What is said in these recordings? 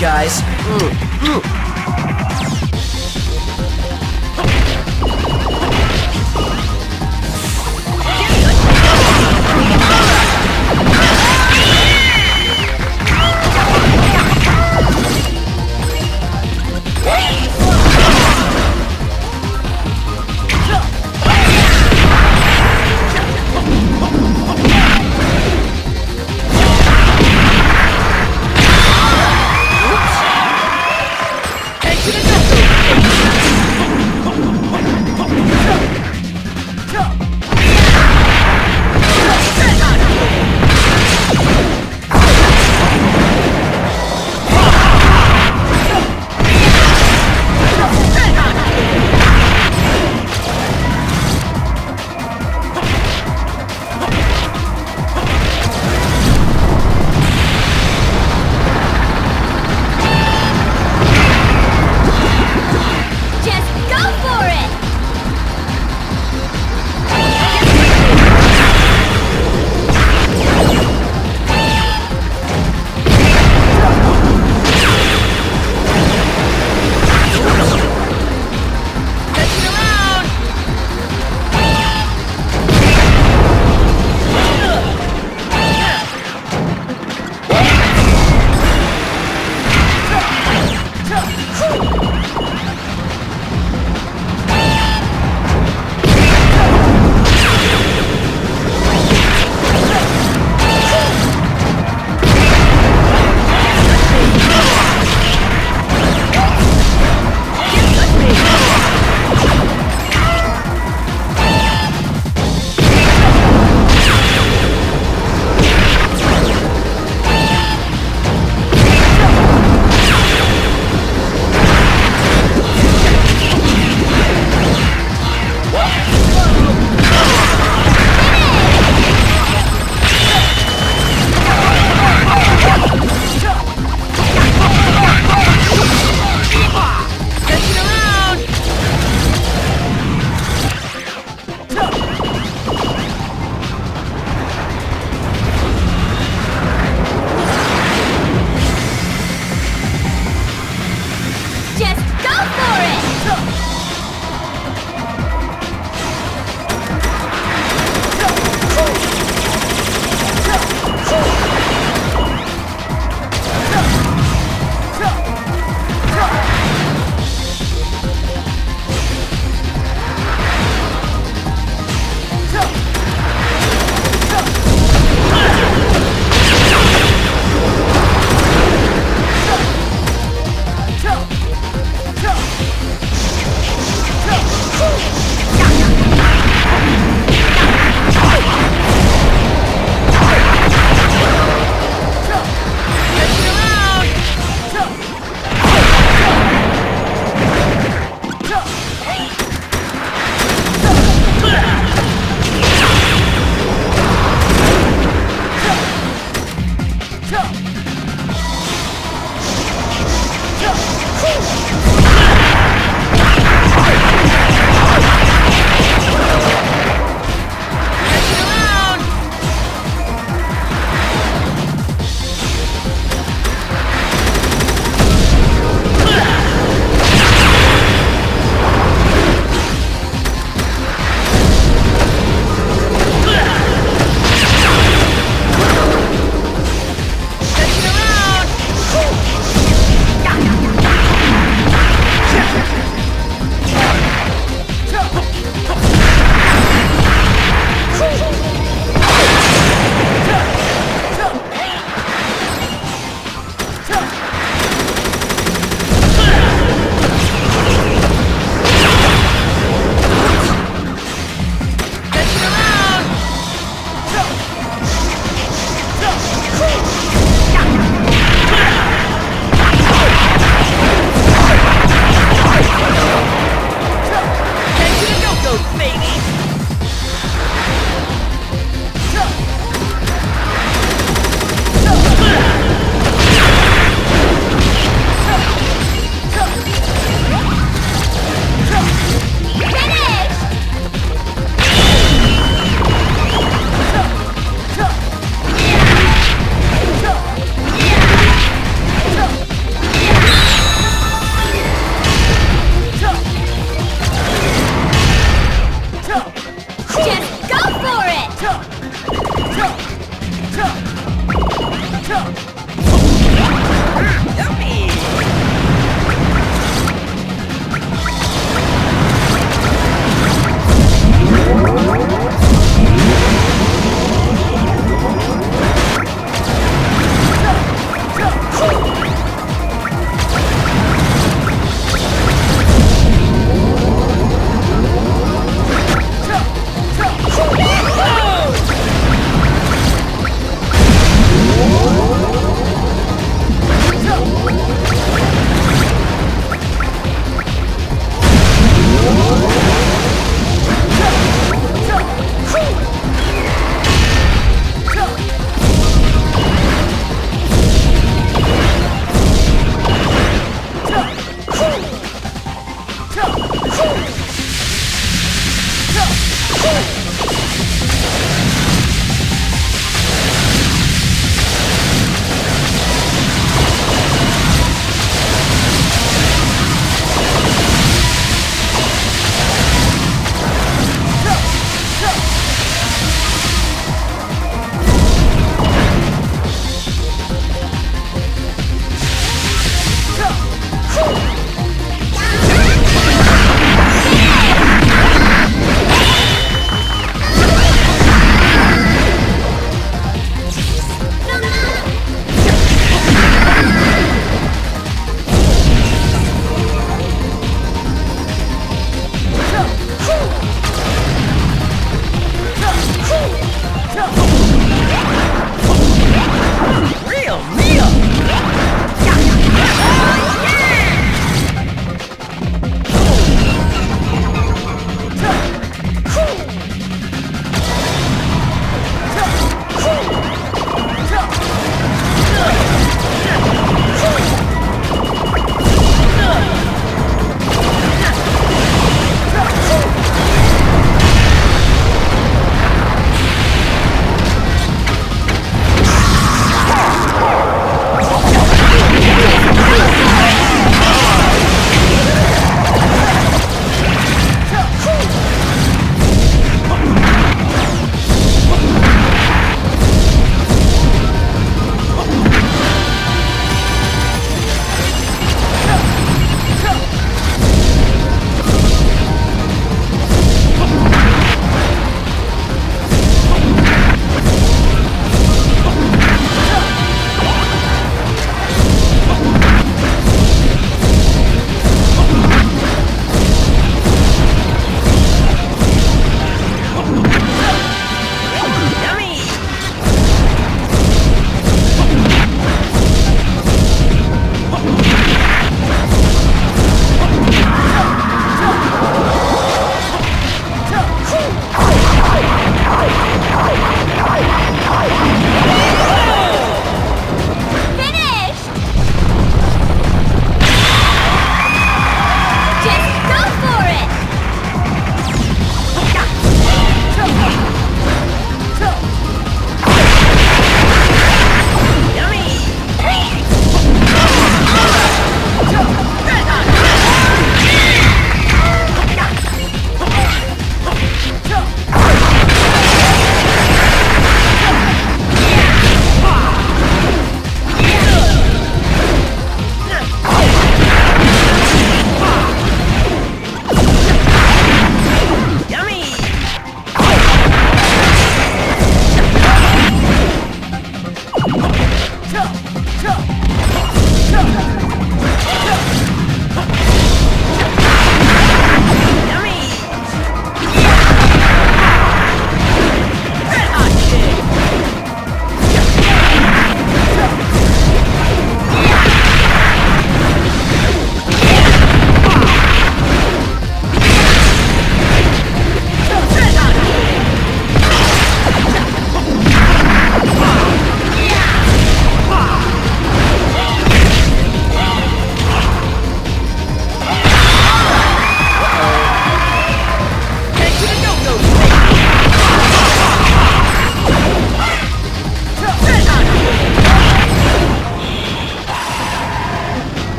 to go to Woo! Yuppie!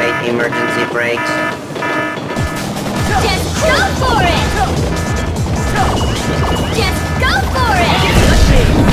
activate emergency brakes. Just go for it! Just go for it!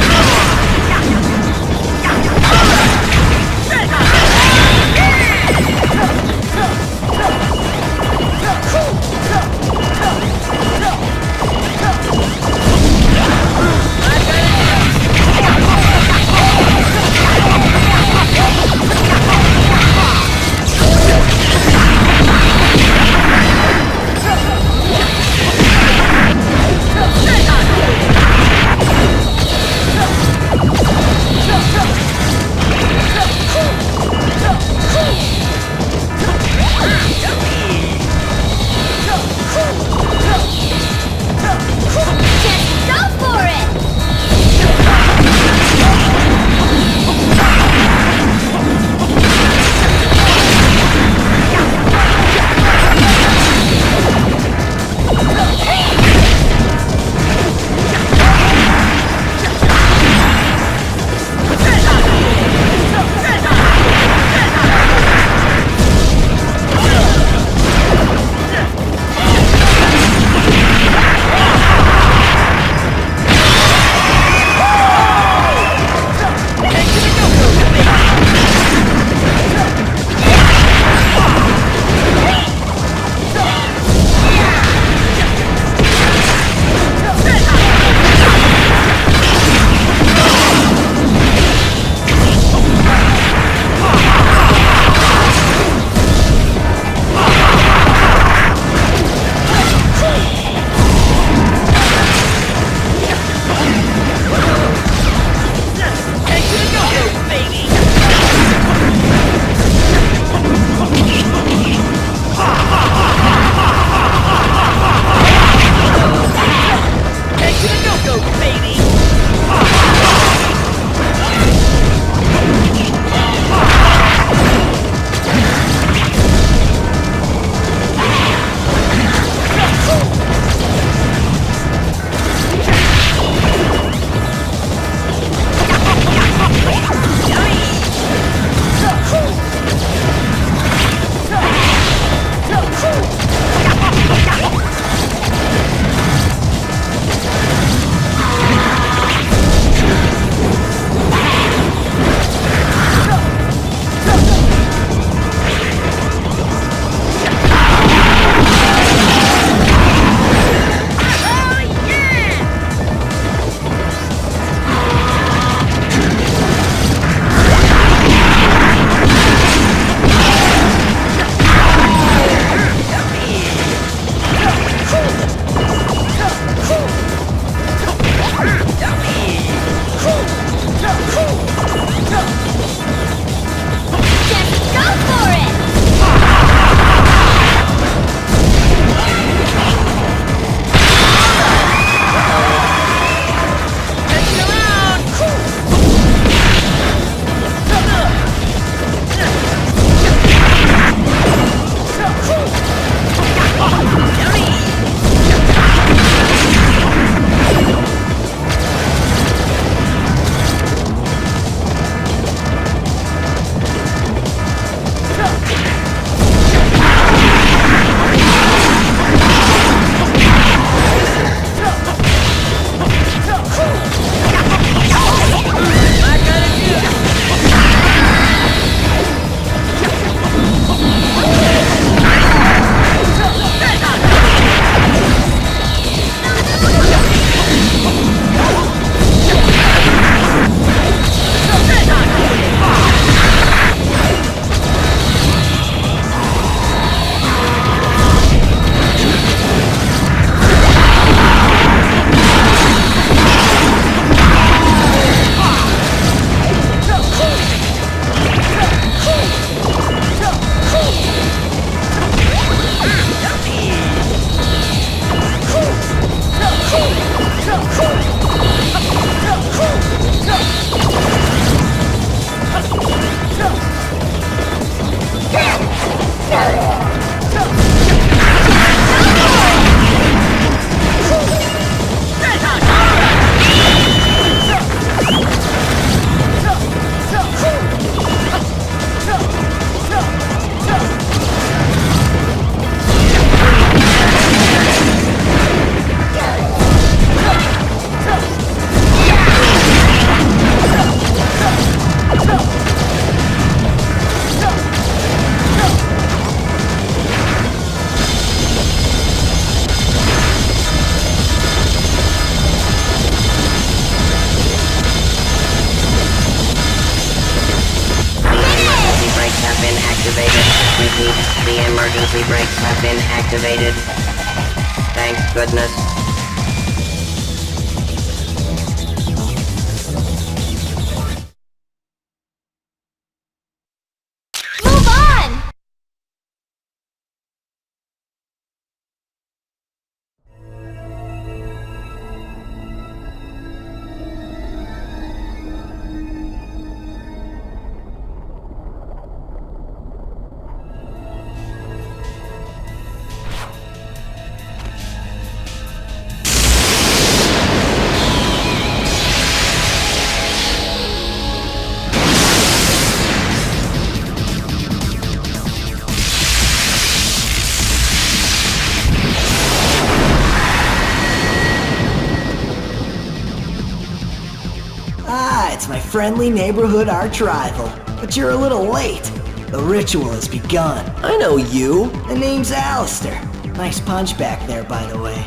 The emergency brakes have been activated. Thanks goodness. It's my friendly neighborhood arch rival. But you're a little late. The ritual has begun. I know you. The name's Alistair. Nice punch back there, by the way.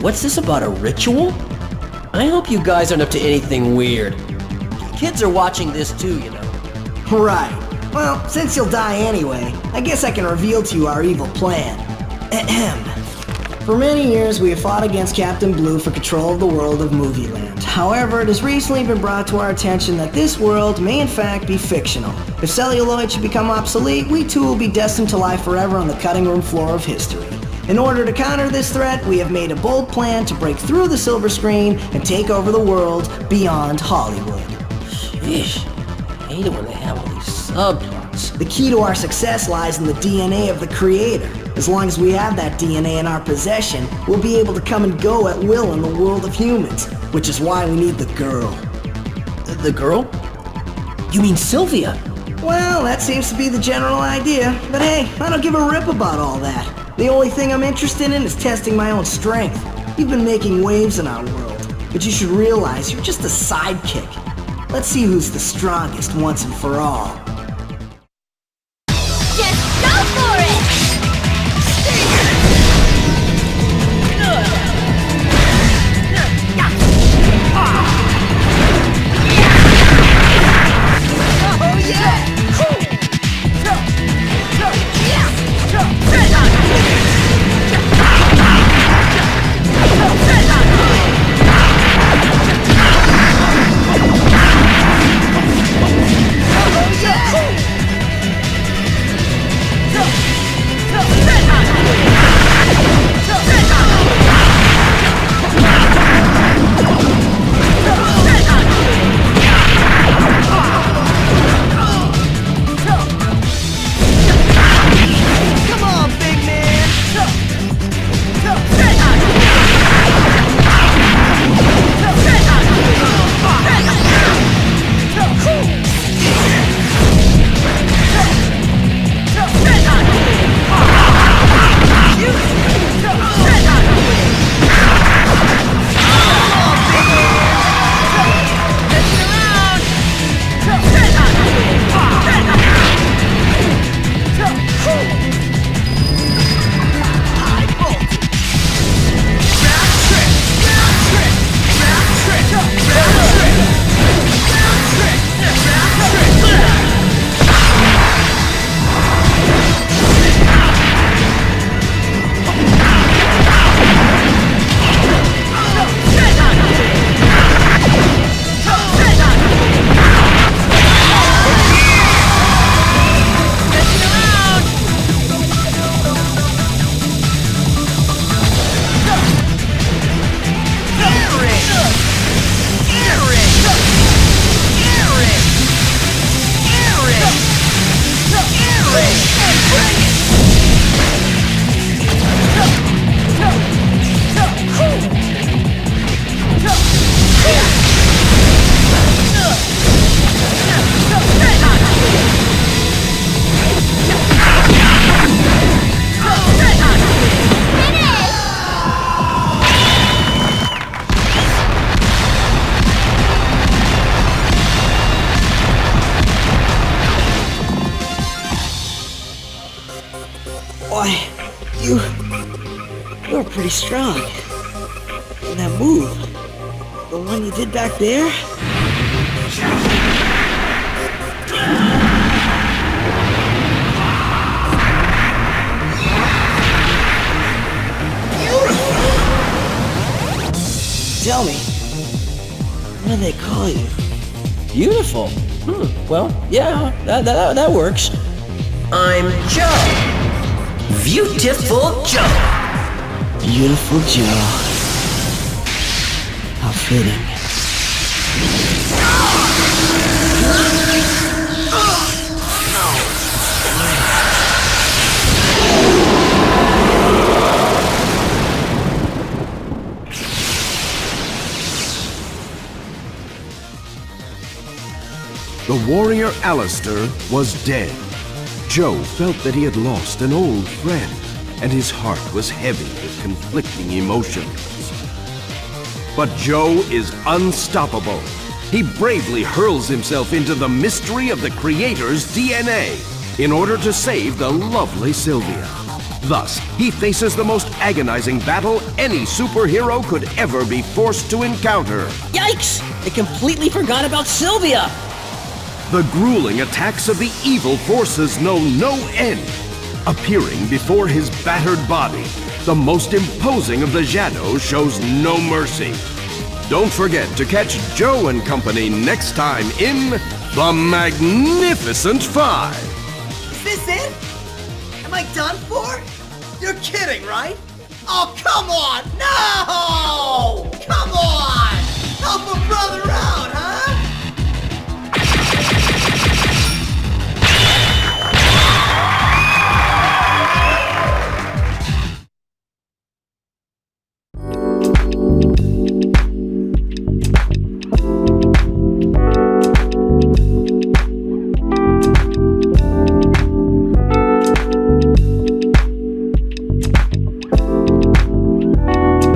What's this about a ritual? I hope you guys aren't up to anything weird. Kids are watching this too, you know. Right. Well, since you'll die anyway, I guess I can reveal to you our evil plan. Ahem. For many years, we have fought against Captain Blue for control of the world of Movieland. However, it has recently been brought to our attention that this world may in fact be fictional. If celluloid should become obsolete, we too will be destined to lie forever on the cutting room floor of history. In order to counter this threat, we have made a bold plan to break through the silver screen and take over the world beyond Hollywood. I hate it when they have all these subplots. The key to our success lies in the DNA of the creator. As long as we have that DNA in our possession, we'll be able to come and go at will in the world of humans, which is why we need the girl. The girl? You mean Sylvia? Well, that seems to be the general idea, but hey, I don't give a rip about all that. The only thing I'm interested in is testing my own strength. You've been making waves in our world, but you should realize you're just a sidekick. Let's see who's the strongest once and for all. very strong. And that move, the one you did back there, tell me. What do they call you? Beautiful. Hmm. Well, yeah, that, that, that works. I'm Joe. Beautiful Joe. Beautiful Joe. How fitting. The warrior Alistair was dead. Joe felt that he had lost an old friend, and his heart was heavy with conflicting emotions. But Joe is unstoppable. He bravely hurls himself into the mystery of the Creator's DNA in order to save the lovely Sylvia. Thus, he faces the most agonizing battle any superhero could ever be forced to encounter. Yikes! I completely forgot about Sylvia. The grueling attacks of the evil forces know no end. Appearing before his battered body, the most imposing of the Shadows shows no mercy. Don't forget to catch Joe and company next time in The Magnificent Five. Is this it? Am I done for? You're kidding, right? Oh, come on! No! Come on!